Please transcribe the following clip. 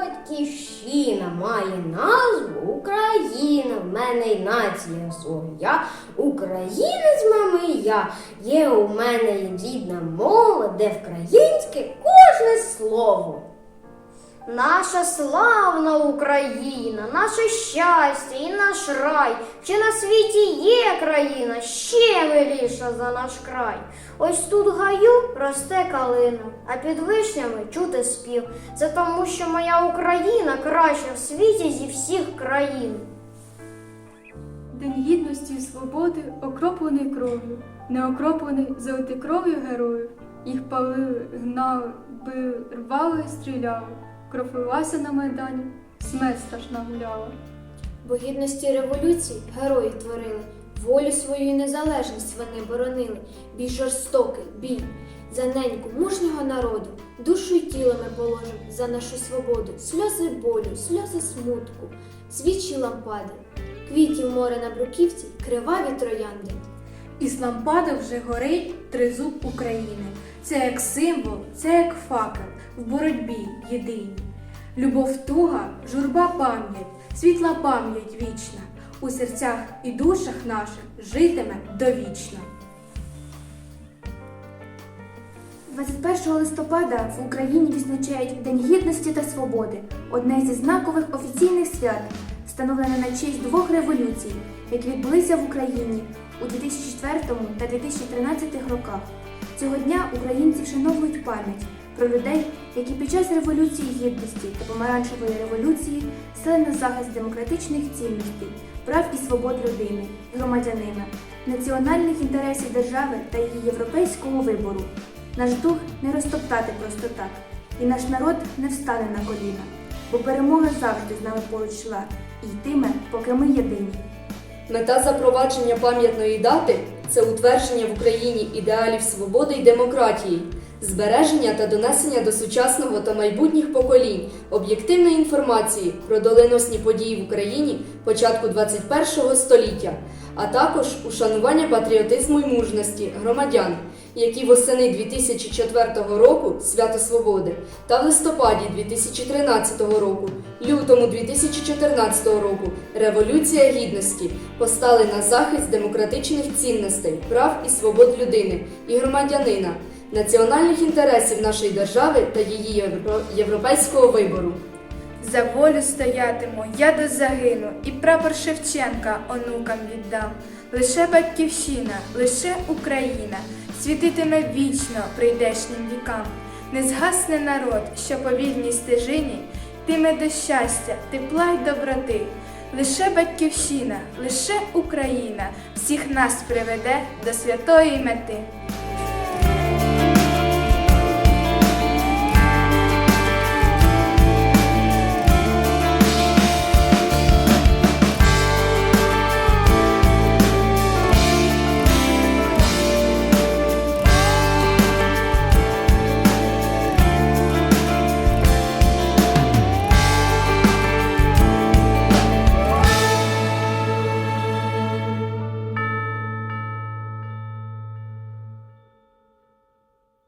батьківщина має назву Україна. В мене й нація своя, Україна з мами я. Є у мене рідна мова, де вкраїнське кожне слово. Наша славна Україна, наше щастя і наш рай. Чи на світі є країна ще миліша за наш край? Ось тут гаю росте калина, а під вишнями чути спів. Це тому, що моя Україна краща в світі зі всіх країн. День гідності і свободи окроплений кров'ю, не окроплений залитий кров'ю героїв. Їх палили, гнали, били, рвали стріляли. Кров лилася на майдані, смерть страшна гуляла. Бо гідності революції герої творили, волю свою і незалежність вони боронили, бій жорстокий, бій за неньку мужнього народу, душу й тіло ми положим за нашу свободу, сльози болю, сльози смутку, свічі лампади, квітів море на бруківці, криваві троянди. Із лампади вже горить тризуб України. Це як символ, це як факел в боротьбі єдиній. Любов туга, журба пам'ять, світла пам'ять вічна. У серцях і душах наших житиме довічно. 21 листопада в Україні відзначають День гідності та свободи, одне зі знакових офіційних свят, встановлене на честь двох революцій, які відбулися в Україні у 2004 та 2013 роках. Цього дня українці вшановують пам'ять про людей, які під час революції гідності та помаранчевої революції стали на захист демократичних цінностей, прав і свобод людини, громадянина, національних інтересів держави та її європейського вибору. Наш дух не розтоптати просто так, і наш народ не встане на коліна, бо перемога завжди з нами поруч йшла і йтиме, поки ми єдині. Мета запровадження пам'ятної дати це утвердження в Україні ідеалів свободи й демократії, збереження та донесення до сучасного та майбутніх поколінь об'єктивної інформації про доленосні події в Україні початку 21 століття, а також ушанування патріотизму й мужності громадян, які восени 2004 року Свято Свободи та в листопаді 2013 року, лютому 2014 року Революція Гідності постали на захист демократичних цінностей, прав і свобод людини і громадянина, національних інтересів нашої держави та її європейського вибору. За волю стоятиму, я до загину, і прапор Шевченка онукам віддам. Лише батьківщина, лише Україна світитиме вічно прийдешнім вікам. Не згасне народ, що по вільній стежині тиме до щастя, тепла й доброти. Лише батьківщина, лише Україна всіх нас приведе до святої мети.